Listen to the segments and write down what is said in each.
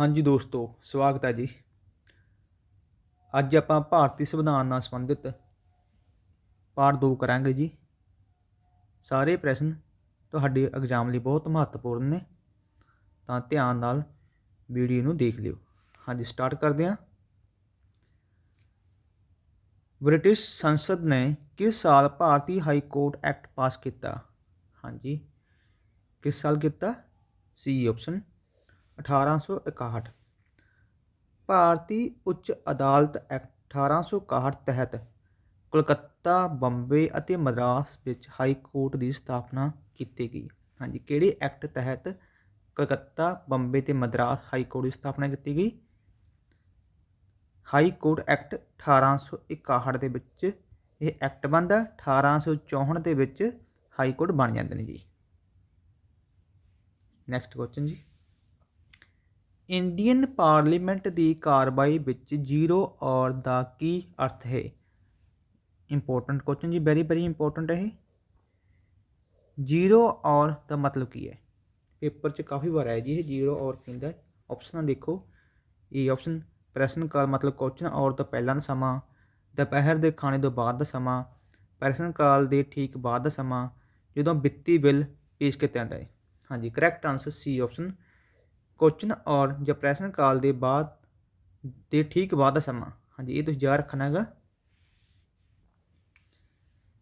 ਹਾਂਜੀ ਦੋਸਤੋ, ਸਵਾਗਤ ਹੈ ਜੀ। ਅੱਜ ਆਪਾਂ ਭਾਰਤੀ ਸੰਵਿਧਾਨ ਨਾਲ ਸੰਬੰਧਿਤ ਪਾਠ 2 ਕਰਾਂਗੇ ਜੀ। ਸਾਰੇ ਪ੍ਰਸ਼ਨ ਤੁਹਾਡੇ ਐਗਜ਼ਾਮ ਲਈ ਬਹੁਤ ਮਹੱਤਵਪੂਰਨ ਨੇ, ਤਾਂ ਧਿਆਨ ਨਾਲ ਵੀਡੀਓ ਨੂੰ ਦੇਖ ਲਿਓ। ਹਾਂਜੀ ਸਟਾਰਟ ਕਰਦੇ ਹਾਂ। ਬ੍ਰਿਟਿਸ਼ ਸੰਸਦ ਨੇ ਕਿਸ ਸਾਲ ਭਾਰਤੀ ਹਾਈ ਕੋਰਟ ਐਕਟ ਪਾਸ ਕੀਤਾ? ਹਾਂਜੀ, ਕਿਸ ਸਾਲ ਕੀਤਾ? ਸੀ ਆਪਸ਼ਨ 1861 ਭਾਰਤੀ ਉੱਚ ਅਦਾਲਤ ਐਕਟ 1861 ਤਹਿਤ ਕੋਲਕਾਤਾ, ਬੰਬੇ ਅਤੇ ਮਦਰਾਸ ਵਿੱਚ ਹਾਈ ਕੋਰਟ ਦੀ ਸਥਾਪਨਾ ਕੀਤੀ ਗਈ। ਹਾਂਜੀ, ਕਿਹੜੇ ਐਕਟ ਤਹਿਤ ਕਲਕੱਤਾ, ਬੰਬੇ ਤੇ ਮਦਰਾਸ ਹਾਈ ਕੋਰਟ ਦੀ ਸਥਾਪਨਾ ਕੀਤੀ ਗਈ? ਹਾਈ ਕੋਰਟ ਐਕਟ 1861 ਦੇ ਵਿੱਚ ਇਹ ਐਕਟ ਬਣਦਾ 1864 ਦੇ ਵਿੱਚ ਹਾਈ ਕੋਰਟ ਬਣ ਜਾਂਦੇ ਨੇ ਜੀ। ਨੈਕਸਟ ਕੁਐਸਚਨ ਜੀ। ਇੰਡੀਅਨ ਪਾਰਲੀਮੈਂਟ ਦੀ ਕਾਰਵਾਈ ਵਿੱਚ ਜ਼ੀਰੋ ਔਰ ਦਾ ਕੀ ਅਰਥ ਹੈ? ਇੰਪੋਰਟੈਂਟ ਕੁਐਸਚਨ ਜੀ ਵੈਰੀ ਵੈਰੀ ਇੰਪੋਰਟੈਂਟ ਹੈ ਇਹ। ਜ਼ੀਰੋ ਆਰ ਦਾ ਮਤਲਬ ਕੀ ਹੈ? ਪੇਪਰ 'ਚ ਕਾਫੀ ਵਾਰ ਆਇਆ ਜੀ ਇਹ ਜ਼ੀਰੋ ਔਰ ਕਹਿੰਦਾ ਆਪਸ਼ਨਾਂ ਦੇਖੋ। ਇਹ ਆਪਸ਼ਨ ਪ੍ਰਸ਼ਨ ਕਾਲ ਮਤਲਬ ਕੁਐਸਚਨ ਔਰ ਤੋਂ ਪਹਿਲਾਂ ਦਾ ਸਮਾਂ, ਦੁਪਹਿਰ ਦੇ ਖਾਣੇ ਤੋਂ ਬਾਅਦ ਦਾ ਸਮਾਂ, ਪ੍ਰਸ਼ਨ ਕਾਲ ਦੇ ਠੀਕ ਬਾਅਦ ਦਾ ਸਮਾਂ, ਜਦੋਂ ਵਿੱਤੀ ਬਿੱਲ ਪੇਸ਼ ਕੀਤਾ ਜਾਂਦਾ ਹੈ। ਹਾਂਜੀ correct answer C option question hour ਜਾਂ ਪ੍ਰਸ਼ਨ ਕਾਲ ਦੇ ਬਾਅਦ ਦੇ ਠੀਕ ਬਾਅਦ ਦਾ ਸਮਾਂ। ਹਾਂਜੀ, ਇਹ ਤੁਸੀਂ ਯਾਦ ਰੱਖਣਾ ਹੈਗਾ।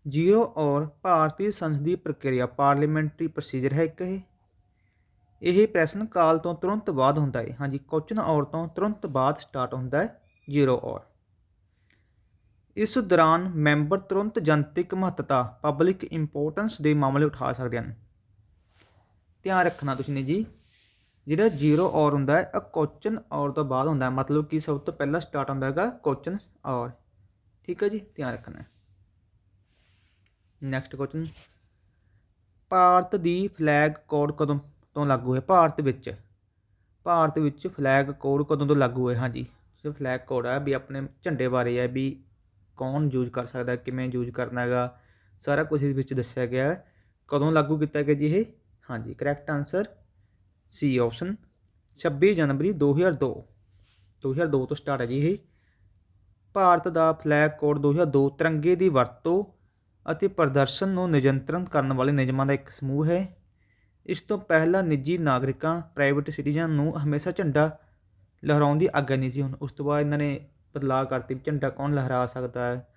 ਜ਼ੀਰੋ ਔਰ ਭਾਰਤੀ ਸੰਸਦੀ ਪ੍ਰਕਿਰਿਆ, ਪਾਰਲੀਮੈਂਟਰੀ ਪ੍ਰੋਸੀਜਰ ਹੈ ਇੱਕ ਇਹ। ਇਹ ਪ੍ਰਸ਼ਨ ਕਾਲ ਤੋਂ ਤੁਰੰਤ ਬਾਅਦ ਹੁੰਦਾ ਹੈ। ਹਾਂਜੀ ਕੁਐਸਚਨ ਔਰ ਤੋਂ ਤੁਰੰਤ ਬਾਅਦ ਸਟਾਰਟ ਹੁੰਦਾ ਹੈ, ਜ਼ੀਰੋ ਔਰ। ਇਸ ਦੌਰਾਨ ਮੈਂਬਰ ਤੁਰੰਤ ਜਨਤਕ ਮਹੱਤਤਾ, ਪਬਲਿਕ ਇੰਪੋਰਟੈਂਸ ਦੇ ਮਾਮਲੇ ਉਠਾ ਸਕਦੇ ਹਨ। ਧਿਆਨ ਰੱਖਣਾ ਤੁਸੀਂ ਨੇ ਜੀ। ਜਿਹੜਾ ਜ਼ੀਰੋ ਔਰ ਹੁੰਦਾ ਹੈ ਇਹ ਕੁਐਸਚਨ ਔਰ ਤੋਂ ਬਾਅਦ ਹੁੰਦਾ ਮਤਲਬ ਕਿ ਸਭ ਤੋਂ ਪਹਿਲਾਂ ਸਟਾਰਟ ਹੁੰਦਾ ਹੈਗਾ ਕੁਐਸਚਨ ਔਰ ਠੀਕ ਹੈ ਜੀ, ਧਿਆਨ ਰੱਖਣਾ ਨੈਕਸਟ ਕੁਐਸਚਨ ਭਾਰਤ ਦੀ ਫਲੈਗ ਕੋਡ ਕਦੋਂ ਤੋਂ ਲਾਗੂ ਹੈ ਭਾਰਤ ਵਿੱਚ। ਭਾਰਤ ਵਿੱਚ ਫਲੈਗ ਕੋਡ ਕਦੋਂ ਤੋਂ ਲਾਗੂ ਹੈ ਹਾਂਜੀ, ਸਿਰਫ ਫਲੈਗ ਕੋਡ ਹੈ ਵੀ ਆਪਣੇ ਝੰਡੇ ਬਾਰੇ ਹੈ ਵੀ ਕੌਣ ਯੂਜ਼ ਕਰ ਸਕਦਾ, ਕਿਵੇਂ ਯੂਜ਼ ਕਰਨਾ ਹੈਗਾ, ਸਾਰਾ ਕੁਝ ਇਸ ਵਿੱਚ ਦੱਸਿਆ ਗਿਆ ਹੈ। ਕਦੋਂ ਲਾਗੂ ਕੀਤਾ ਗਿਆ ਜੀ ਇਹ? ਹਾਂਜੀ ਕਰੈਕਟ ਆਨਸਰ ਸੀ ਆਪਸ਼ਨ 26 ਜਨਵਰੀ 2002 2002 ਤੋਂ ਸਟਾਰਟ ਹੈ ਜੀ ਇਹ। ਭਾਰਤ ਦਾ ਫਲੈਗ ਕੋਡ 2002 ਤਿਰੰਗੇ ਦੀ ਵਰਤੋਂ ਅਤੇ ਪ੍ਰਦਰਸ਼ਨ ਨੂੰ ਨਿਯੰਤਰਣ ਕਰਨ ਵਾਲੇ ਨਿਯਮਾਂ ਦਾ ਇੱਕ ਸਮੂਹ ਹੈ। ਇਸ ਤੋਂ ਪਹਿਲਾਂ ਨਿੱਜੀ ਨਾਗਰਿਕਾਂ ਪ੍ਰਾਈਵੇਟ ਸਿਟੀਜ਼ਨ ਨੂੰ ਹਮੇਸ਼ਾ ਝੰਡਾ ਲਹਿਰਾਉਣ ਦੀ ਆਗਿਆ ਨਹੀਂ ਸੀ। ਹੁਣ ਉਸ ਤੋਂ ਬਾਅਦ ਇਹਨਾਂ ਨੇ ਬਦਲਾਅ ਕਰਤੀ ਵੀ ਝੰਡਾ ਕੌਣ ਲਹਿਰਾ ਸਕਦਾ ਹੈ?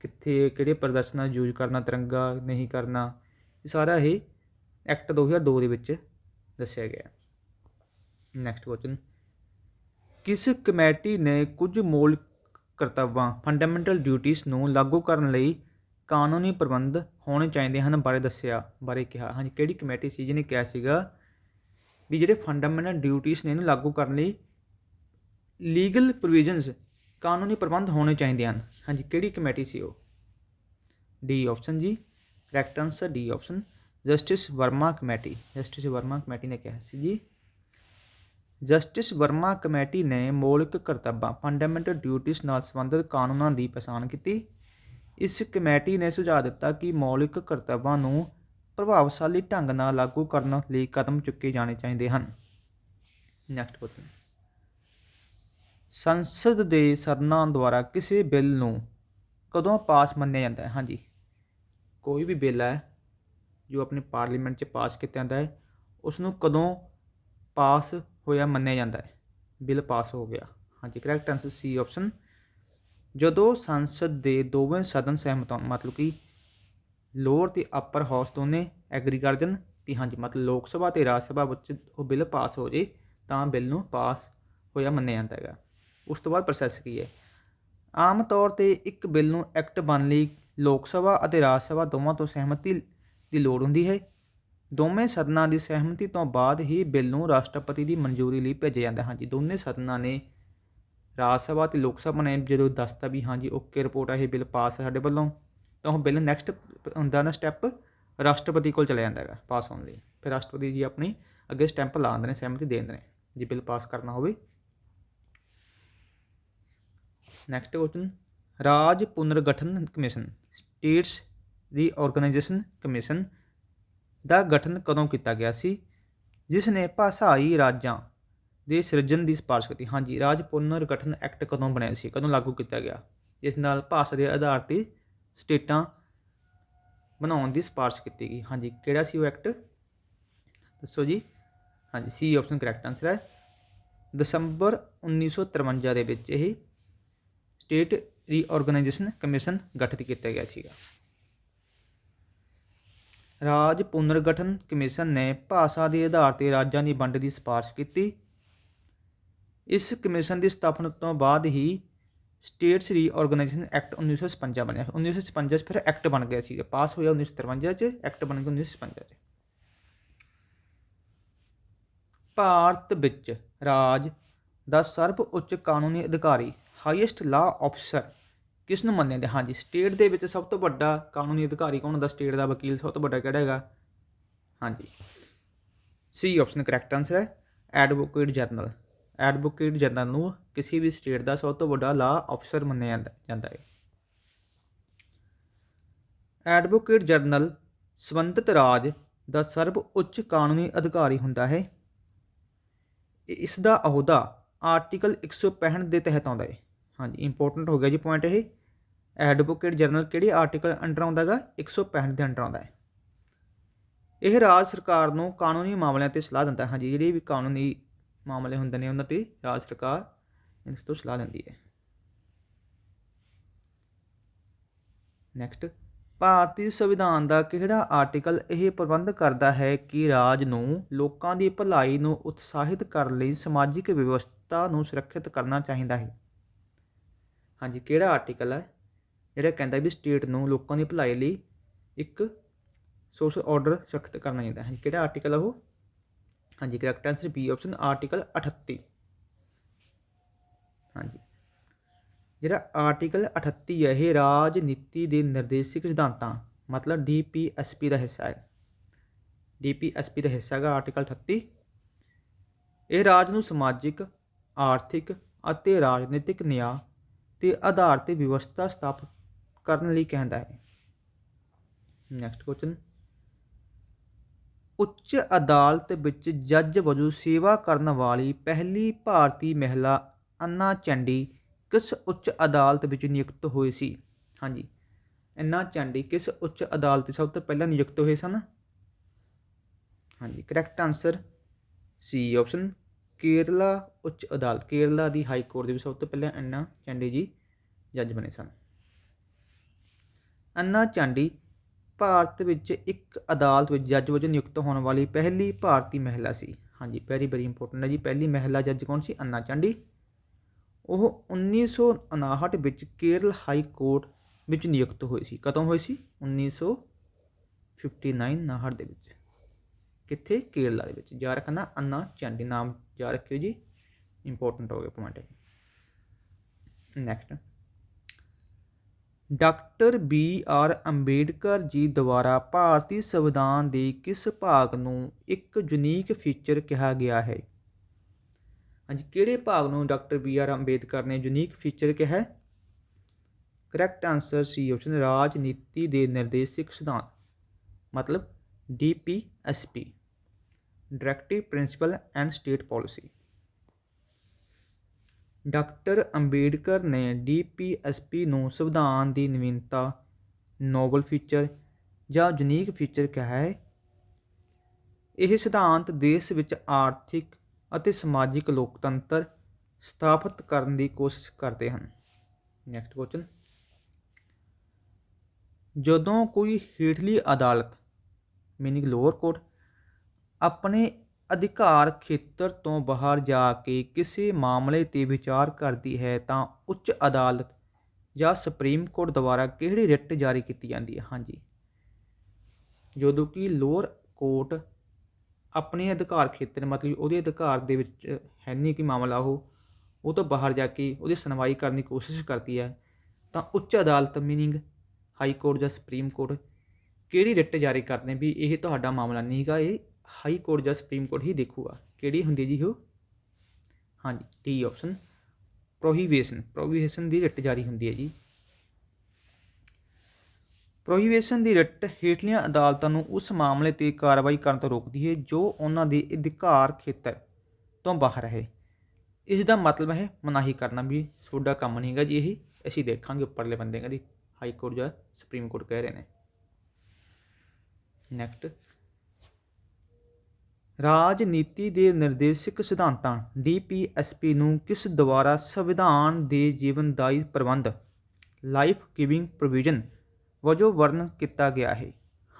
ਕਿੱਥੇ, ਕਿਹੜੇ ਪ੍ਰਦਰਸ਼ਨਾਂ ਯੂਜ਼ ਕਰਨਾ, ਤਿਰੰਗਾ ਨਹੀਂ ਕਰਨਾ, ਇਹ ਸਾਰਾ ਇਹ ਐਕਟ 2002 ਦੇ ਵਿੱਚ ਦੱਸਿਆ ਗਿਆ। ਨੈਕਸਟ ਕੁਐਸਚਨ ਕਿਸ ਕਮੇਟੀ ਨੇ ਕੁਝ ਮੌਲਿਕ ਕਰਤੱਵਾਂ ਫੰਡਾਮੈਂਟਲ ਡਿਊਟੀਆਂ ਨੂੰ ਲਾਗੂ ਕਰਨ ਲਈ ਕਾਨੂੰਨੀ ਪ੍ਰਬੰਧ ਹੋਣੇ ਚਾਹੀਦੇ ਹਨ ਬਾਰੇ ਦੱਸਿਆ, ਬਾਰੇ ਕਿਹਾ? ਹਾਂਜੀ, ਕਿਹੜੀ ਕਮੇਟੀ ਸੀ ਜਿਹਨੇ ਕਿਹਾ ਸੀਗਾ ਵੀ ਜਿਹੜੇ ਫੰਡਾਮੈਂਟਲ ਡਿਊਟੀਆਂ ਨੇ ਇਹਨੂੰ ਲਾਗੂ ਕਰਨ ਲਈ ਲੀਗਲ ਪ੍ਰੋਵੀਜ਼ਨਸ ਕਾਨੂੰਨੀ ਪ੍ਰਬੰਧ ਹੋਣੇ ਚਾਹੀਦੇ ਹਨ? ਹਾਂਜੀ, ਕਿਹੜੀ ਕਮੇਟੀ ਸੀ ਉਹ? ਡੀ ਆਪਸ਼ਨ ਜੀ। Correct answer D option justice Verma committee, justice Verma committee ਨੇ ਕਿਹਾ ਸੀ ਜੀ, ਜਸਟਿਸ ਵਰਮਾ ਕਮੇਟੀ ਨੇ ਮੌਲਿਕ ਕਰਤੱਵਾਂ ਫੰਡਾਮੈਂਟਲ ਡਿਊਟੀਆਂ ਨਾਲ ਸੰਬੰਧਿਤ ਕਾਨੂੰਨਾਂ ਦੀ ਪਛਾਣ ਕੀਤੀ। ਇਸ ਕਮੇਟੀ ਨੇ ਸੁਝਾਅ ਦਿੱਤਾ ਕਿ ਮੌਲਿਕ ਕਰਤੱਵਾਂ ਨੂੰ ਪ੍ਰਭਾਵਸ਼ਾਲੀ ਢੰਗ ਨਾਲ ਲਾਗੂ ਕਰਨ ਲਈ ਕਦਮ ਚੁੱਕੇ ਜਾਣੇ ਚਾਹੀਦੇ ਹਨ। ਨੈਕਸਟ ਕੁਐਸਚਨ ਸੰਸਦ ਦੇ ਸਦਨਾਂ ਦੁਆਰਾ ਕਿਸੇ ਬਿੱਲ ਨੂੰ ਕਦੋਂ ਪਾਸ ਮੰਨਿਆ ਜਾਂਦਾ ਹੈ? ਹਾਂਜੀ, ਕੋਈ ਵੀ ਬਿੱਲ ਹੈ ਜੋ ਆਪਣੇ ਪਾਰਲੀਮੈਂਟ 'ਚ ਪਾਸ ਕੀਤਾ ਜਾਂਦਾ ਹੈ ਉਸ ਨੂੰ ਕਦੋਂ ਪਾਸ ਹੋਇਆ ਮੰਨਿਆ ਜਾਂਦਾ ਹੈ? ਬਿੱਲ ਪਾਸ ਹੋ ਗਿਆ। ਹਾਂਜੀ ਕਰੈਕਟ ਆਨਸਰ ਸੀ ਆਪਸ਼ਨ ਜਦੋਂ ਸੰਸਦ ਦੇ ਦੋਵੇਂ ਸਦਨ ਸਹਿਮਤ ਹੋਣ, ਮਤਲਬ ਕਿ ਲੋਅਰ ਤੇ ਅਪਰ ਹਾਊਸ ਦੋਨੇ ਐਗਰੀ ਕਰ ਜਾਣ ਵੀ ਹਾਂਜੀ, ਮਤਲਬ ਲੋਕ ਸਭਾ ਤੇ ਰਾਜ ਸਭਾ ਵਿੱਚ ਉਹ ਬਿੱਲ ਪਾਸ ਹੋ ਜੇ, ਤਾਂ ਬਿੱਲ ਨੂੰ ਪਾਸ ਹੋਇਆ ਮੰਨਿਆ ਜਾਂਦਾ ਹੈਗਾ। ਉਸ ਤੋਂ ਬਾਅਦ ਪ੍ਰੋਸੈਸ ਕੀ ਹੈ? ਆਮ ਤੌਰ ਤੇ ਇੱਕ ਬਿੱਲ ਨੂੰ ਐਕਟ ਬਣਨ ਲਈ ਲੋਕ ਸਭਾ ਅਤੇ ਰਾਜ ਸਭਾ ਦੋਵਾਂ ਤੋਂ ਸਹਿਮਤੀ ਦੀ ਲੋੜ ਹੁੰਦੀ ਹੈ। ਦੋਵੇਂ ਸਦਨਾਂ ਦੀ ਸਹਿਮਤੀ ਤੋਂ ਬਾਅਦ ਹੀ ਬਿੱਲ ਨੂੰ ਰਾਸ਼ਟਰਪਤੀ ਦੀ ਮਨਜ਼ੂਰੀ ਲਈ ਭੇਜਿਆ ਜਾਂਦਾ। ਹਾਂਜੀ, ਦੋਨੇ ਸਦਨਾਂ ਨੇ ਰਾਜ ਸਭਾ ਤੇ ਲੋਕ ਸਭਾ ਨੇ ਜਦੋਂ ਦੱਸਤਾ ਵੀ ਹਾਂਜੀ, ਓਕੇ ਰਿਪੋਰਟ ਆ, ਇਹ ਬਿੱਲ ਪਾਸ ਹੈ ਸਾਡੇ ਵੱਲੋਂ, ਤਾਂ ਉਹ ਬਿੱਲ ਨੈਕਸਟ ਹੁੰਦਾ ਨਾ ਸਟੈਪ ਰਾਸ਼ਟਰਪਤੀ ਕੋਲ ਚਲਾ ਜਾਂਦਾ ਹੈਗਾ, ਪਾਸ ਹੋਣ ਲਈ। ਫਿਰ ਰਾਸ਼ਟਰਪਤੀ ਜੀ ਆਪਣੀ ਅੱਗੇ ਸਟੈਂਪ ਲਾ ਦਿੰਦੇ ਨੇ, ਸਹਿਮਤੀ ਦੇ ਦਿੰਦੇ ਨੇ ਜੇ ਬਿੱਲ ਪਾਸ ਕਰਨਾ ਹੋਵੇ। ਨੈਕਸਟ ਕੁਐਸਚਨ ਰਾਜ ਪੁਨਰਗਠਨ ਕਮਿਸ਼ਨ, ਸਟੇਟਸ ਰੀਆਰਗੇਨਾਈਜੇਸ਼ਨ ਕਮਿਸ਼ਨ ਦਾ ਗਠਨ ਕਦੋਂ ਕੀਤਾ ਗਿਆ ਸੀ? ਜਿਸ ਨੇ ਭਾਸ਼ਾਈ ਰਾਜਾਂ ਦੇ ਸਿਰਜਣ ਦੀ ਸਿਫਾਰਸ਼ ਕੀਤੀ। ਹਾਂਜੀ ਰਾਜ ਪੁਨਰ ਗਠਨ ਐਕਟ ਕਦੋਂ ਬਣਿਆ ਸੀ? ਕਦੋਂ ਲਾਗੂ ਕੀਤਾ ਗਿਆ? ਜਿਸ ਨਾਲ ਭਾਸ਼ਾ ਦੇ ਆਧਾਰ ਤੇ ਸਟੇਟਾਂ ਬਣਾਉਣ ਦੀ ਸਿਫਾਰਸ਼ ਕੀਤੀ ਗਈ। ਹਾਂਜੀ, ਕਿਹੜਾ ਸੀ ਉਹ ਐਕਟ? ਦੱਸੋ ਜੀ। ਹਾਂਜੀ, ਸੀ ਆਪਸ਼ਨ ਕਰੈਕਟ ਆਨਸਰ ਹੈ। ਦਸੰਬਰ 1953 ਦੇ ਵਿੱਚ ਇਹ ਸਟੇਟ ਰੀਆਰਗੇਨਾਈਜੇਸ਼ਨ ਕਮਿਸ਼ਨ ਗਠਿਤ ਕੀਤਾ ਗਿਆ ਸੀਗਾ। ਰਾਜ ਪੁਨਰਗਠਨ ਕਮਿਸ਼ਨ ਨੇ ਭਾਸ਼ਾ ਦੇ ਆਧਾਰ ਤੇ ਰਾਜਾਂ ਦੀ ਵੰਡ ਦੀ ਸਿਫਾਰਿਸ਼ ਕੀਤੀ। ਇਸ ਕਮਿਸ਼ਨ ਦੀ ਸਥਾਪਨਾ ਤੋਂ ਬਾਅਦ ਹੀ ਸਟੇਟਸ ਰੀਆਰਗੇਨਾਈਜੇਸ਼ਨ ਐਕਟ 1956 ਬਣਿਆ। 1956 'ਚ ਫਿਰ ਐਕਟ ਬਣ ਗਿਆ ਸੀ। ਪਾਸ ਹੋਇਆ 1953 'ਚ, ਐਕਟ ਬਣ ਗਿਆ 1956 'ਚ। ਭਾਰਤ ਵਿੱਚ ਰਾਜ ਦਾ ਸਰਵ ਉੱਚ ਕਾਨੂੰਨੀ ਅਧਿਕਾਰੀ ਹਾਈਐਸਟ ਲਾ ਆਫੀਸਰ ਕਿਸ ਨੂੰ ਮੰਨਿਆ ਜਾਂਦਾ ਹਾਂਜੀ ਸਟੇਟ ਦੇ ਵਿੱਚ ਸਭ ਤੋਂ ਵੱਡਾ ਕਾਨੂੰਨੀ ਅਧਿਕਾਰੀ ਕੌਣ ਹੁੰਦਾ? ਸਟੇਟ ਦਾ ਵਕੀਲ ਸਭ ਤੋਂ ਵੱਡਾ ਕਿਹੜਾ ਹੈਗਾ? ਹਾਂਜੀ। ਸੀ ਆਪਸ਼ਨ ਕਰੈਕਟ ਆਨਸਰ ਹੈ ਐਡਵੋਕੇਟ ਜਨਰਲ ਐਡਵੋਕੇਟ ਜਨਰਲ ਨੂੰ ਕਿਸੇ ਵੀ ਸਟੇਟ ਦਾ ਸਭ ਤੋਂ ਵੱਡਾ ਲਾ ਆਫੀਸਰ ਮੰਨਿਆ ਜਾਂਦਾ ਜਾਂਦਾ ਹੈ। ਐਡਵੋਕੇਟ ਜਨਰਲ ਸੰਬੰਧਿਤ ਰਾਜ ਦਾ ਸਰਵ ਉੱਚ ਕਾਨੂੰਨੀ ਅਧਿਕਾਰੀ ਹੁੰਦਾ ਹੈ। ਇਸ ਦਾ ਅਹੁਦਾ ਆਰਟੀਕਲ 165 ਦੇ ਤਹਿਤ ਆਉਂਦਾ ਹੈ। ਹਾਂਜੀ ਇੰਪੋਰਟੈਂਟ ਹੋ ਗਿਆ ਜੀ ਪੁਆਇੰਟ ਇਹ। ਐਡਵੋਕੇਟ ਜਨਰਲ ਕਿਹੜੇ ਆਰਟੀਕਲ ਅੰਡਰ ਆਉਂਦਾ ਹੈਗਾ? 165 ਦੇ ਅੰਡਰ ਆਉਂਦਾ ਹੈ। ਇਹ ਰਾਜ ਸਰਕਾਰ ਨੂੰ ਕਾਨੂੰਨੀ ਮਾਮਲਿਆਂ ਤੇ ਸਲਾਹ ਦਿੰਦਾ ਹੈ। ਹਾਂਜੀ, ਜਿਹੜੇ ਵੀ ਕਾਨੂੰਨੀ ਮਾਮਲੇ ਹੁੰਦੇ ਨੇ, ਉਹਨਾਂ ਤੇ ਰਾਜ ਸਰਕਾਰ ਇਸ ਤੋਂ ਸਲਾਹ ਲੈਂਦੀ ਹੈ। ਨੈਕਸਟ ਭਾਰਤੀ ਸੰਵਿਧਾਨ ਦਾ ਕਿਹੜਾ ਆਰਟੀਕਲ ਇਹ ਪ੍ਰਬੰਧ ਕਰਦਾ ਹੈ ਕਿ ਰਾਜ ਨੂੰ ਲੋਕਾਂ ਦੀ ਭਲਾਈ ਨੂੰ ਉਤਸ਼ਾਹਿਤ ਕਰਨ ਲਈ ਸਮਾਜਿਕ ਵਿਵਸਥਾ ਨੂੰ ਸੁਰੱਖਿਅਤ ਕਰਨਾ ਚਾਹੀਦਾ ਹੈ? ਹਾਂਜੀ, ਕਿਹੜਾ ਆਰਟੀਕਲ ਹੈ ਜਿਹੜਾ ਕਹਿੰਦਾ ਵੀ ਸਟੇਟ ਨੂੰ ਲੋਕਾਂ ਦੀ ਭਲਾਈ ਲਈ ਇੱਕ ਸੋਸ਼ਲ ਆਰਡਰ ਸਖਤ ਕਰਨਾ ਚਾਹੀਦਾ ਹੈ। ਕਿਹੜਾ ਆਰਟੀਕਲ ਹੈ ਉਹ? ਹਾਂਜੀ correct answer B option article 38 ਹਾਂਜੀ। ਜਿਹੜਾ ਆਰਟੀਕਲ 38 ਹੈ ਇਹ ਰਾਜਨੀਤੀ ਦੇ ਨਿਰਦੇਸ਼ਕ ਸਿਧਾਂਤਾਂ, ਮਤਲਬ ਡੀਪੀਐਸਪੀ ਦਾ ਹਿੱਸਾ ਹੈ। ਡੀਪੀਐਸਪੀ ਦਾ ਹਿੱਸਾ ਹੈਗਾ ਆਰਟੀਕਲ 38 ਇਹ ਰਾਜ ਨੂੰ ਸਮਾਜਿਕ, ਆਰਥਿਕ ਅਤੇ ਰਾਜਨੀਤਿਕ ਨਿਆਂ ਤੇ ਆਧਾਰ ਤੇ ਵਿਵਸਥਾ ਸਥਾਪਿਤ ਕਰਨ ਲਈ ਕਹਿੰਦਾ ਹੈ। ਨੈਕਸਟ ਕੁਐਸਚਨ ਉੱਚ ਅਦਾਲਤ ਵਿੱਚ ਜੱਜ ਵਜੋਂ ਸੇਵਾ ਕਰਨ ਵਾਲੀ ਪਹਿਲੀ ਭਾਰਤੀ ਮਹਿਲਾ ਅੰਨਾ ਚੰਡੀ ਕਿਸ ਉੱਚ ਅਦਾਲਤ ਵਿੱਚ ਨਿਯੁਕਤ ਹੋਈ ਸੀ? ਹਾਂਜੀ। ਅੰਨਾ ਚੰਡੀ ਕਿਸ ਉੱਚ ਅਦਾਲਤ 'ਚ ਸਭ ਤੋਂ ਪਹਿਲਾਂ ਨਿਯੁਕਤ ਹੋਏ ਸਨ? ਹਾਂਜੀ correct answer C option Kerala, ਉੱਚ ਅਦਾਲਤ। ਕੇਰਲਾ ਦੀ ਹਾਈ ਕੋਰਟ ਦੇ ਵਿੱਚ ਸਭ ਤੋਂ ਪਹਿਲਾਂ ਅੰਨਾ ਚਾਂਡੀ ਜੀ ਜੱਜ ਬਣੇ ਸਨ। ਅੰਨਾ ਚਾਂਡੀ ਭਾਰਤ ਵਿੱਚ ਇੱਕ ਅਦਾਲਤ ਵਿੱਚ ਜੱਜ ਵਜੋਂ ਨਿਯੁਕਤ ਹੋਣ ਵਾਲੀ ਪਹਿਲੀ ਭਾਰਤੀ ਮਹਿਲਾ ਸੀ। ਹਾਂਜੀ ਵੈਰੀ ਵੈਰੀ ਇੰਪੋਰਟੈਂਟ ਹੈ ਜੀ। ਪਹਿਲੀ ਮਹਿਲਾ ਜੱਜ ਕੌਣ ਸੀ? ਅੰਨਾ ਚਾਂਡੀ। ਉਹ 1959 ਵਿੱਚ ਕੇਰਲ ਹਾਈ ਕੋਰਟ ਵਿੱਚ ਨਿਯੁਕਤ ਹੋਈ ਸੀ। ਕਦੋਂ ਹੋਈ ਸੀ? 1959 ਨਾਹੜ ਦੇ ਵਿੱਚ। ਕਿੱਥੇ? ਕੇਰਲਾ ਦੇ ਵਿੱਚ। ਯਾਦ ਰੱਖਣਾ ਅੰਨਾ ਚਾਂਡੀ, ਨਾਮ ਜਾ ਰੱਖਿਓ ਜੀ ਇੰਪੋਰਟੈਂਟ ਹੋ ਗਿਆ point next doctor B R Ambedkar ji ਦੁਆਰਾ ਭਾਰਤੀ ਸੰਵਿਧਾਨ ਦੇ ਕਿਸ ਭਾਗ ਨੂੰ ਇੱਕ ਯੂਨੀਕ ਫੀਚਰ ਕਿਹਾ ਗਿਆ ਹੈ ਹਾਂਜੀ ਕਿਹੜੇ ਭਾਗ ਨੂੰ ਡਾਕਟਰ ਬੀ ਆਰ ਅੰਬੇਦਕਰ ਨੇ ਯੂਨੀਕ ਫੀਚਰ ਕਿਹਾ ਹੈ ਕਰੈਕਟ ਆਨਸਰ ਸੀ ਆਪਸ਼ਨ ਰਾਜਨੀਤੀ ਦੇ ਨਿਰਦੇਸ਼ਕ ਸਿਧਾਂਤ ਮਤਲਬ DPSP directive, principle and state policy. Doctor Ambedkar ਨੇ ਡੀਪੀਐਸਪੀ ਨੂੰ ਸੰਵਿਧਾਨ ਦੀ ਨਵੀਨਤਾ, ਨੋਬਲ ਫੀਚਰ ਜਾਂ ਯੂਨੀਕ ਫੀਚਰ ਕਿਹਾ ਹੈ। ਇਹ ਸਿਧਾਂਤ ਦੇਸ਼ ਵਿੱਚ ਆਰਥਿਕ ਅਤੇ ਸਮਾਜਿਕ ਲੋਕਤੰਤਰ ਸਥਾਪਿਤ ਕਰਨ ਦੀ ਕੋਸ਼ਿਸ਼ ਕਰਦੇ ਹਨ। ਨੈਕਸਟ ਕੁਐਸਚਨ ਜਦੋਂ ਕੋਈ ਹੇਠਲੀ ਅਦਾਲਤ ਮੀਨਿੰਗ ਲੋਅਰ ਕੋਰਟ ਆਪਣੇ ਅਧਿਕਾਰ ਖੇਤਰ ਤੋਂ ਬਾਹਰ ਜਾ ਕੇ ਕਿਸੇ ਮਾਮਲੇ ਤੇ ਵਿਚਾਰ ਕਰਦੀ ਹੈ ਤਾਂ ਉੱਚ ਅਦਾਲਤ ਜਾਂ ਸੁਪਰੀਮ ਕੋਰਟ ਦੁਆਰਾ ਕਿਹੜੀ ਰਿਟ ਜਾਰੀ ਕੀਤੀ ਜਾਂਦੀ ਹੈ? ਹਾਂਜੀ। ਜਦੋਂ ਕਿ ਲੋਅਰ ਕੋਰਟ ਆਪਣੇ ਅਧਿਕਾਰ ਖੇਤਰ, ਮਤਲਬ ਉਹਦੇ ਅਧਿਕਾਰ ਦੇ ਵਿੱਚ ਹੈ ਨਹੀਂ ਕਿ ਮਾਮਲਾ ਉਹ ਉਹ ਤੋਂ ਬਾਹਰ ਜਾ ਕੇ ਉਹਦੀ ਸੁਣਵਾਈ ਕਰਨ ਦੀ ਕੋਸ਼ਿਸ਼ ਕਰਦੀ ਹੈ, ਤਾਂ ਉੱਚ ਅਦਾਲਤ ਮੀਨਿੰਗ ਹਾਈ ਕੋਰਟ ਜਾਂ ਸੁਪਰੀਮ ਕੋਰਟ ਕਿਹੜੀ ਰਿਟ ਜਾਰੀ ਕਰਦੇ ਵੀ ਇਹ ਤੁਹਾਡਾ ਮਾਮਲਾ ਨਹੀਂ ਹੈਗਾ, ਇਹ ਹਾਈ ਕੋਰਟ ਜਾਂ ਸੁਪਰੀਮ ਕੋਰਟ ਹੀ ਦੇਖੂਗਾ। ਕਿਹੜੀ ਹੁੰਦੀ ਜੀ ਉਹ? ਹਾਂਜੀ ਡੀ ਆਪਸ਼ਨ ਪ੍ਰੋਹੀਬਿਸ਼ਨ ਪ੍ਰੋਹੀਬਿਸ਼ਨ ਦੀ ਰਿਟ ਜਾਰੀ ਹੁੰਦੀ ਹੈ ਜੀ। ਪ੍ਰੋਹੀਬਿਸ਼ਨ ਦੀ ਰਿਟ ਹੇਠਲੀਆਂ ਅਦਾਲਤਾਂ ਨੂੰ ਉਸ ਮਾਮਲੇ ਤੇ ਕਾਰਵਾਈ ਕਰਨ ਤੋਂ ਰੋਕਦੀ ਹੈ ਜੋ ਉਹਨਾਂ ਦੇ ਅਧਿਕਾਰ ਖੇਤਰ ਤੋਂ ਬਾਹਰ ਹੈ। ਇਸ ਦਾ ਮਤਲਬ ਹੈ ਮਨਾਹੀ ਕਰਨਾ ਵੀ ਤੁਹਾਡਾ ਕੰਮ ਨਹੀਂ ਹੈਗਾ ਜੀ ਇਹ। ਅਸੀਂ ਦੇਖਾਂਗੇ ਉੱਪਰਲੇ ਬੰਦੇ ਕਹਿੰਦੀ ਹਾਈ ਕੋਰਟ ਜਾਂ ਸੁਪਰੀਮ ਕੋਰਟ ਕਹਿ ਰਹੇ ਨੇ। ਨੈਕਸਟ ਰਾਜਨੀਤੀ ਦੇ ਨਿਰਦੇਸ਼ਕ ਸਿਧਾਂਤਾਂ ਡੀਪੀਐਸਪੀ ਨੂੰ ਕਿਸ ਦੁਆਰਾ ਸੰਵਿਧਾਨ ਦੇ ਜੀਵਨਦਾਈ ਪ੍ਰਬੰਧ, ਲਾਈਫ ਗਿਵਿੰਗ ਪ੍ਰੋਵੀਜ਼ਨ ਵਜੋਂ ਵਰਣਨ ਕੀਤਾ ਗਿਆ ਹੈ?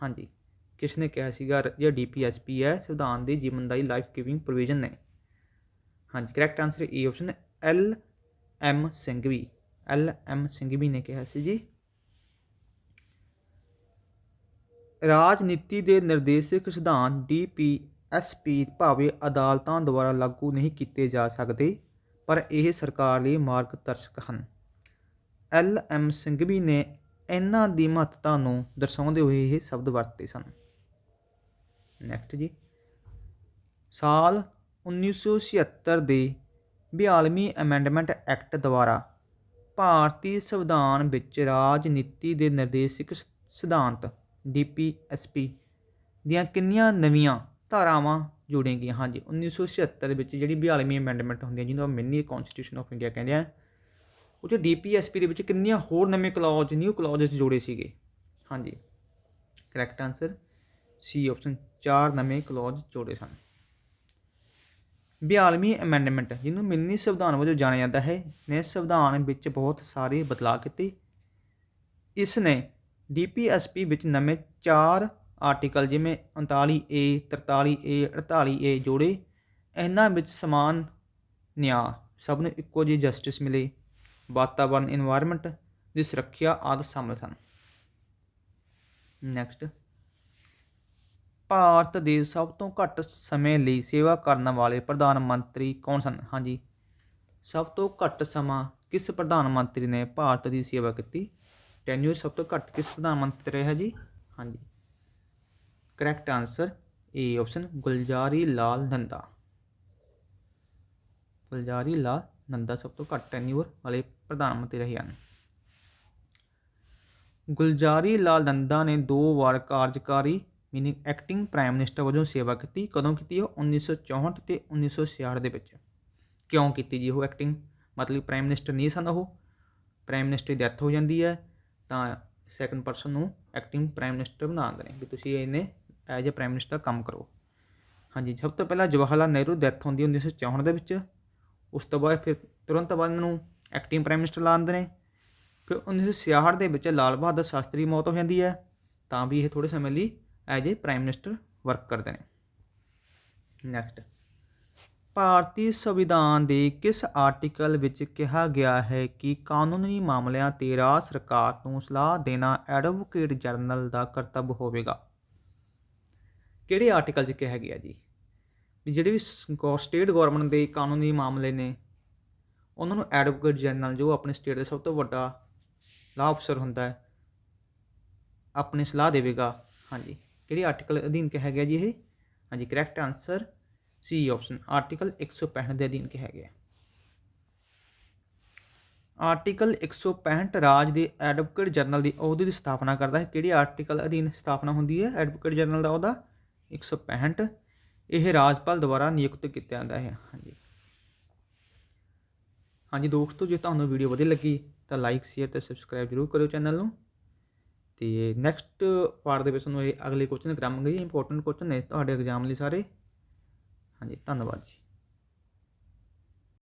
ਹਾਂਜੀ, ਕਿਸ ਨੇ ਕਿਹਾ ਸੀਗਾ ਰ- ਜਿਹੜਾ ਡੀਪੀਐਸਪੀ ਹੈ, ਸੰਵਿਧਾਨ ਦੇ ਜੀਵਨਦਾਈ ਲਾਈਫ ਗਿਵਿੰਗ ਪ੍ਰੋਵੀਜ਼ਨ ਨੇ? ਹਾਂਜੀ, correct answer A option L M Singhvi L M Singhvi ਨੇ ਕਿਹਾ ਸੀ ਜੀ। ਰਾਜਨੀਤੀ ਦੇ ਨਿਰਦੇਸ਼ਕ ਸਿਧਾਂਤ ਡੀਪੀਐਸਪੀ ਭਾਵੇਂ ਅਦਾਲਤਾਂ ਦੁਆਰਾ ਲਾਗੂ ਨਹੀਂ ਕੀਤੇ ਜਾ ਸਕਦੇ, ਪਰ ਇਹ ਸਰਕਾਰ ਲਈ ਮਾਰਗਦਰਸ਼ਕ ਹਨ। ਐਲ ਐਮ ਸਿੰਘਵੀ ਨੇ ਇਹਨਾਂ ਦੀ ਮਹੱਤਤਾ ਨੂੰ ਦਰਸਾਉਂਦੇ ਹੋਏ ਇਹ ਸ਼ਬਦ ਵਰਤੇ ਸਨ। ਨੈਕਸਟ ਜੀ। ਸਾਲ 1976 ਦੇ 42ਵੀਂ ਅਮੈਂਡਮੈਂਟ ਐਕਟ ਦੁਆਰਾ ਭਾਰਤੀ ਸੰਵਿਧਾਨ ਵਿੱਚ ਰਾਜਨੀਤੀ ਦੇ ਨਿਰਦੇਸ਼ਕ ਸ- ਸਿਧਾਂਤ ਡੀਪੀਐਸਪੀ ਦੀਆਂ ਕਿੰਨੀਆਂ ਨਵੀਆਂ ਧਾਰਾਵਾਂ ਜੋੜੀਆਂ ਗਈਆਂ ਹਾਂਜੀ 1976 ਦੇ ਵਿੱਚ ਜਿਹੜੀ 42ਵੀਂ ਅਮੈਂਡਮੈਂਟ ਹੁੰਦੀ ਹੈ ਜਿਹਨੂੰ ਮਿੰਨੀ ਕਨਸਟੀਟਿਊਸ਼ਨ ਆਫ ਇੰਡੀਆ ਕਹਿੰਦੇ ਆ ਉਹ 'ਚ ਡੀਪੀਐਸਪੀ ਦੇ ਵਿੱਚ ਕਿੰਨੀਆਂ ਹੋਰ ਨਵੇਂ ਕਲੌਜ ਨਿਊ ਕਲੌਜਸ ਜੋੜੇ ਸੀਗੇ। ਹਾਂਜੀ ਕਰੈਕਟ ਆਨਸਰ ਸੀ ਆਪਸ਼ਨ ਚਾਰ ਨਵੇਂ ਕਲੌਜ ਜੋੜੇ ਸਨ। 42ਵੀਂ ਅਮੈਂਡਮੈਂਟ ਜਿਹਨੂੰ ਮਿੰਨੀ ਸੰਵਿਧਾਨ ਵਜੋਂ ਜਾਣਿਆ ਜਾਂਦਾ ਹੈ, ਨੇ ਸੰਵਿਧਾਨ ਵਿੱਚ ਬਹੁਤ ਸਾਰੇ ਬਦਲਾਅ ਕੀਤੇ। ਇਸ ਨੇ ਡੀਪੀਐਸਪੀ ਵਿੱਚ ਨਵੇਂ ਚਾਰ ਆਰਟੀਕਲ ਜਿਵੇਂ 39A 43A 48A ਜੋੜੇ, ਇਹਨਾਂ ਵਿੱਚ ਸਮਾਨ ਨਿਆਂ, ਸਭ ਨੂੰ ਇੱਕੋ ਜਿਹੀ ਜਸਟਿਸ ਮਿਲੇ ਵਾਤਾਵਰਣ এনवायरमेंट ਦੀ ਸੁਰੱਖਿਆ ਆਦਿ ਸ਼ਾਮਲ ਹਨ ਨੈਕਸਟ ਭਾਰਤ ਦੇ ਸਭ ਤੋਂ ਘੱਟ ਸਮੇਂ ਲਈ ਸੇਵਾ ਕਰਨ ਵਾਲੇ ਪ੍ਰਧਾਨ ਮੰਤਰੀ ਕੌਣ ਸਨ? ਹਾਂਜੀ, ਸਭ ਤੋਂ ਘੱਟ ਸਮਾਂ ਕਿਸ ਪ੍ਰਧਾਨ ਮੰਤਰੀ ਨੇ ਭਾਰਤ ਦੀ ਸੇਵਾ ਕੀਤੀ? ਟੈਨਿਊਰ ਸਭ ਤੋਂ ਘੱਟ ਕਿਸ ਪ੍ਰਧਾਨ ਮੰਤਰੀ ਰਿਹਾ ਜੀ? ਹਾਂਜੀ correct answer A option Gulzari Lal Nanda Gulzari Lal Nanda ਸਭ ਤੋਂ ਘੱਟ ਟੈਨਿਊਰ ਵਾਲੇ ਪ੍ਰਧਾਨ ਮੰਤਰੀ ਰਹੇ ਹਨ। ਗੁਲਜ਼ਾਰੀ ਲਾਲ ਨੰਦਾ ਨੇ ਦੋ ਵਾਰ ਕਾਰਜਕਾਰੀ ਮੀਨਿੰਗ ਐਕਟਿੰਗ ਪ੍ਰਾਈਮ ਮਿਨਿਸਟਰ ਵਜੋਂ ਸੇਵਾ ਕੀਤੀ। ਕਦੋਂ ਕੀਤੀ ਉਹ? 1964 ਤੇ 1966 ਦੇ ਵਿੱਚ। ਕਿਉਂ ਕੀਤੀ ਜੀ ਉਹ ਐਕਟਿੰਗ ਮਤਲਬ ਪ੍ਰਾਈਮ ਮਿਨਿਸਟਰ ਨਹੀਂ ਸਨ ਉਹ। ਪ੍ਰਾਈਮ ਮਿਨਿਸਟਰ ਦੀ ਡੈਥ ਹੋ ਜਾਂਦੀ ਹੈ, ਤਾਂ ਸੈਕੰਡ ਪਰਸਨ ਨੂੰ ਐਕਟਿੰਗ ਪ੍ਰਾਈਮ ਮਿਨਿਸਟਰ ਬਣਾਉਂਦੇ ਨੇ। ਵੀ ਤੁਸੀਂ ਇਹਨੇ ਐਜ਼ ਅ ਪ੍ਰਾਈਮ ਮਿਨਿਸਟਰ ਕੰਮ ਕਰੋ। ਹਾਂਜੀ, ਸਭ ਤੋਂ ਪਹਿਲਾਂ ਜਵਾਹਰ ਲਾਲ ਨਹਿਰੂ ਡੈਥ ਹੁੰਦੀ ਹੈ 1964 ਦੇ ਵਿੱਚ। ਉਸ ਤੋਂ ਬਾਅਦ ਫਿਰ ਤੁਰੰਤ ਬਾਅਦ ਇਹਨਾਂ ਨੂੰ ਐਕਟਿੰਗ ਪ੍ਰਾਈਮ ਮਿਨਿਸਟਰ ਲਾ ਦਿੰਦੇ ਨੇ। ਫਿਰ 1966 ਦੇ ਵਿੱਚ ਲਾਲ ਬਹਾਦਰ ਸ਼ਾਸਤਰੀ ਦੀ ਮੌਤ ਹੋ ਜਾਂਦੀ ਹੈ। ਤਾਂ ਵੀ ਇਹ ਥੋੜੇ ਸਮੇਂ ਲਈ as a prime minister work ਕਰਦੇ ਨੇ। ਨੈਕਸਟ ਭਾਰਤੀ ਸੰਵਿਧਾਨ ਦੇ ਕਿਸ ਆਰਟੀਕਲ ਵਿੱਚ ਕਿਹਾ ਗਿਆ ਹੈ ਕਿ ਕਾਨੂੰਨੀ ਮਾਮਲਿਆਂ ਤੇ ਰਾਜ ਸਰਕਾਰ ਨੂੰ ਸਲਾਹ ਦੇਣਾ ਐਡਵੋਕੇਟ ਜਨਰਲ ਦਾ ਕਰਤੱਵ ਹੋਵੇਗਾ? ਕਿਹੜੇ ਆਰਟੀਕਲ 'ਚ ਕਿਹਾ ਗਿਆ ਜੀ? ਵੀ ਜਿਹੜੇ ਵੀ ਸਟੇਟ ਗਵਰਨਮੈਂਟ ਦੇ ਕਾਨੂੰਨੀ ਮਾਮਲੇ ਨੇ, ਉਹਨਾਂ ਨੂੰ ਐਡਵੋਕੇਟ ਜਨਰਲ ਜੋ ਆਪਣੇ ਸਟੇਟ ਦਾ ਸਭ ਤੋਂ ਵੱਡਾ ਲਾਅ ਅਫਸਰ ਹੁੰਦਾ ਹੈ, ਆਪਣੀ ਸਲਾਹ ਦੇਵੇਗਾ। ਹਾਂਜੀ, ਕਿਹੜੇ ਆਰਟੀਕਲ ਅਧੀਨ ਕਿਹਾ ਗਿਆ ਜੀ ਇਹ? ਹਾਂਜੀ correct answer C option article 165 ਦੇ ਅਧੀਨ ਕਿਹਾ ਗਿਆ। ਆਰਟੀਕਲ 165 ਰਾਜ ਦੇ ਐਡਵੋਕੇਟ ਜਨਰਲ ਦੀ ਅਹੁਦੇ ਦੀ ਸਥਾਪਨਾ ਕਰਦਾ ਹੈ। ਕਿਹੜੇ ਆਰਟੀਕਲ ਅਧੀਨ ਸਥਾਪਨਾ ਹੁੰਦੀ ਹੈ? ਐਡਵੋਕੇਟ ਜਨਰਲ ਦਾ ਅਹੁਦਾ 165 ਇਹ ਰਾਜਪਾਲ ਦੁਆਰਾ ਨਿਯੁਕਤ ਕੀਤਾ ਜਾਂਦਾ ਹੈ। ਹਾਂਜੀ। ਹਾਂਜੀ ਦੋਸਤੋ, ਜੇ ਤੁਹਾਨੂੰ ਵੀਡੀਓ ਵਧੀਆ ਲੱਗੀ, ਤਾਂ ਲਾਈਕ ਸ਼ੇਅਰ ਤੇ ਸਬਸਕ੍ਰਾਈਬ ਜ਼ਰੂਰ ਕਰਿਓ ਚੈਨਲ ਨੂੰ। ਤੇ ਨੈਕਸਟ ਪਾਰਟ ਦੇ ਵਿੱਚ ਤੁਹਾਨੂੰ ਇਹ ਅਗਲੇ ਕੁਐਸਚਨ ਕਰਾਂਗੇ ਇੰਪੋਰਟੈਂਟ ਕੁਐਸਚਨ ਨੇ ਤੁਹਾਡੇ ਐਗਜ਼ਾਮ ਲਈ ਸਾਰੇ। ਹਾਂਜੀ, ਧੰਨਵਾਦ ਜੀ।